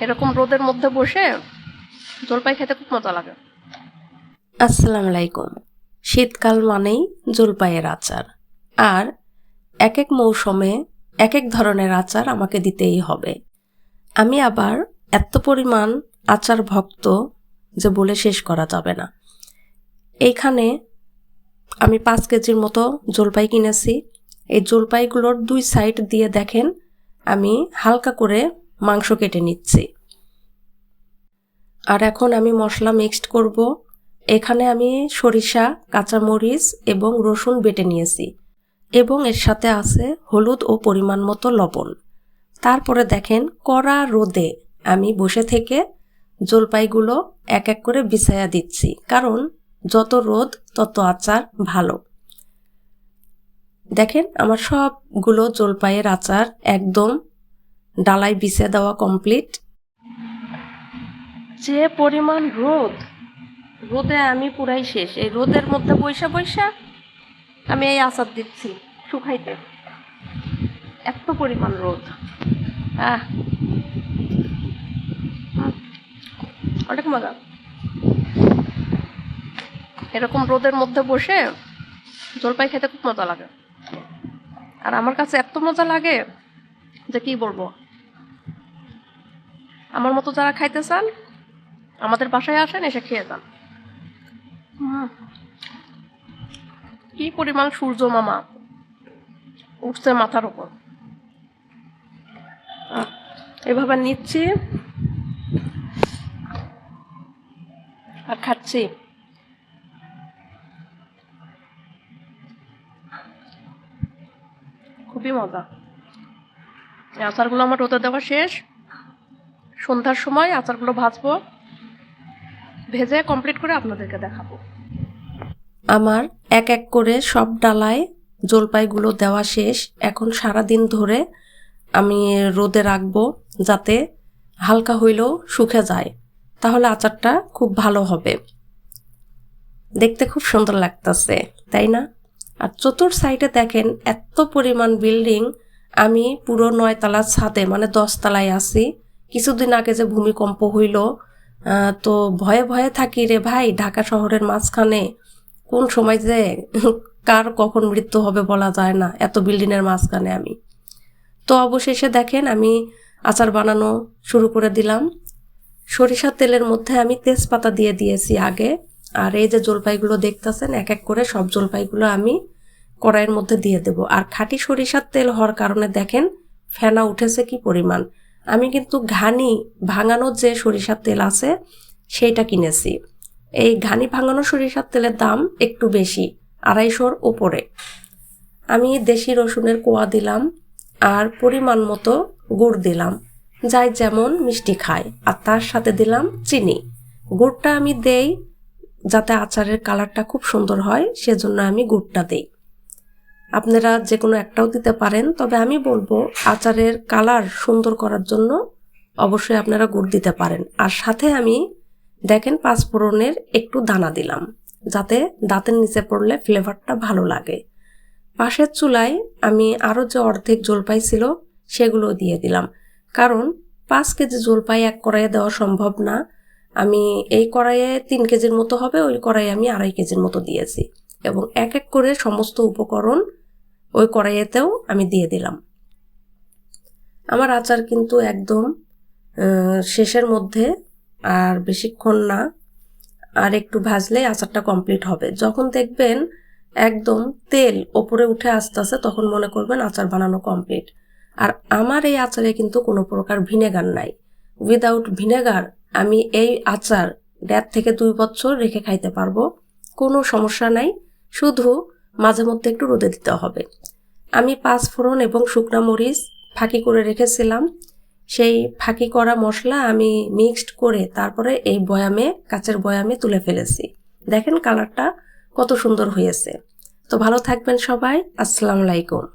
এরকম রোদের মধ্যে বসে জলপাই খেতে খুব মজা লাগে। আসসালামু আলাইকুম। শীতকাল মানেই জলপাইয়ের আচার। আর এক এক মৌসুমে এক এক ধরনের আচার আমাকে দিতেই হবে। আমি আবার এত পরিমাণ আচার ভক্ত যে বলে শেষ করা যাবে না। এইখানে আমি পাঁচ কেজির মতো জলপাই কিনেছি। এই জলপাইগুলোর দুই সাইড দিয়ে দেখেন, আমি হালকা করে মাংস কেটে নিচ্ছি। আর এখন আমি মশলা মিক্সড করব। এখানে আমি সরিষা, কাঁচামরিচ এবং রসুন বেটে নিয়েছি এবং এর সাথে আছে হলুদ ও পরিমাণ মতো লবণ। তারপরে দেখেন কড়া রোদে আমি বসে থেকে জলপাইগুলো এক এক করে বিছায়া দিচ্ছি, কারণ যত রোদ তত আচার ভালো। দেখেন আমার সবগুলো জলপাইয়ের আচার একদম ডালায় বিছে দেওয়া কমপ্লিট যে পরিমাণ রোদ, রোদে আমি পুরাই শেষ। এই রোদের মধ্যে বৈশা বৈশা আমি এই আচার দিচ্ছি, শুকাইতে। এত পরিমাণ রোদ। অনেক মজা। এরকম রোদের মধ্যে বসে জলপাই খেতে খুব মজা লাগে। আর আমার কাছে এত মজা লাগে যে কি বলব? আমার মতো যারা খাইতে চান আমাদের বাসায় আসেন, এসে খেয়ে যান। কি পরিমাণ সূর্য মামা? উঠছে মাথার উপর। এভাবে নিচ্ছি। আর খাচ্ছি। খুবই মজা। আচারগুলো আমার রোদে দেওয়া শেষ। সন্ধ্যার সময় আচারগুলো ভাজবো, ভেজে কমপ্লিট করে আপনাদেরকে দেখাবো। আমার এক এক করে সব ডালায় জলপাইগুলো দেওয়া শেষ। এখন সারা দিন ধরে আমি রোদে রাখব যাতে হালকা হইলেও শুকে যায়। তাহলে আচারটা খুব ভালো হবে। দেখতে খুব সুন্দর লাগতেছে, তাই না? আর চতুর সাইডে দেখেন এত পরিমাণ বিল্ডিং। আমি পুরো নয়তলা ছাদে মানে দশতলায় আছি। কিছুদিন আগে যে ভূমিকম্প হইল তো ভয়ে ভয়ে থাকি রে ভাই ঢাকা শহরের মাঝখানে। কোন সময় যে কার কখন মৃত্যু হবে বলা যায় না, এত বিল্ডিংয়ের মাঝখানে আমি। তো অবশেষে দেখেন আমি আচার বানানো শুরু করে দিলাম। সরিষার তেলের মধ্যে আমি তেজপাতা দিয়ে দিয়েছি আগে, আর এই যে জলপাইগুলো দেখতেছেন, এক এক করে সব জলপাইগুলো আমি কড়াইয়ের মধ্যে দিয়ে দেব। আর খাঁটি সরিষার তেল হওয়ার কারণে দেখেন ফেনা উঠেছে কি পরিমাণ। আমি কিন্তু ঘানি ভাঙানো যে সরিষার তেল আছে, সেইটা কিনেছি। এই ঘানি ভাঙানো সরিষার তেলের দাম একটু বেশি, আড়াইশোর ওপরে আমি দেশি রসুনের কোয়া দিলাম আর পরিমাণ মতো গুড় দিলাম, যাই যেমন মিষ্টি খায়। আর তার সাথে দিলাম চিনি। গুড়টা আমি দেই যাতে আচারের কালারটা খুব সুন্দর হয়, সেজন্য আমি গুড়টা দেই। আপনারা যে কোনো একটাও দিতে পারেন, তবে আমি বলব আচারের কালার সুন্দর করার জন্য অবশ্যই আপনারা গুড় দিতে পারেন। আর সাথে আমি দেখেন পাঁচফোড়নের একটু দানা দিলাম, যাতে দাঁতের নিচে পড়লে ফ্লেভারটা ভালো লাগে। পাশের চুলায় আমি আরও যে অর্ধেক জলপাই ছিল, সেগুলো দিয়ে দিলাম। কারণ পাঁচ কেজি জলপাই এক কড়াইয়ে দেওয়া সম্ভব না। আমি এই কড়াইয়ে তিন কেজির মতো হবে, ওই কড়াইয়ে আমি আড়াই কেজির মতো দিয়েছি। এবং এক এক করে সমস্ত উপকরণ ওই কড়াইয়েতেও আমি দিয়ে দিলাম। আমার আচার কিন্তু একদম শেষের মধ্যে আর বেশিক্ষণ না, আর একটু ভাজলে আচারটা কমপ্লিট হবে। যখন দেখবেন একদম তেল ওপরে উঠে আসতেছে তখন মনে করবেন আচার বানানো কমপ্লিট আর আমার এই আচারে কিন্তু কোনো প্রকার ভিনেগার নাই। উইদাউট ভিনেগার আমি এই আচার দেড় থেকে দুই বছর রেখে খাইতে পারব, কোনো সমস্যা নাই। শুধু মাঝে মধ্যে একটু রোদে দিতে হবে। আমি পাঁচ ফোড়ন এবং শুকনো মরিচ ফাঁকি করে রেখেছিলাম। সেই ফাঁকি করা মশলা আমি মিক্সড করে তারপরে এই বয়ামে, কাচের বয়ামে তুলে ফেলেছি। দেখেন কালারটা কত সুন্দর হয়েছে। তো ভালো থাকবেন সবাই। আসসালামু আলাইকুম।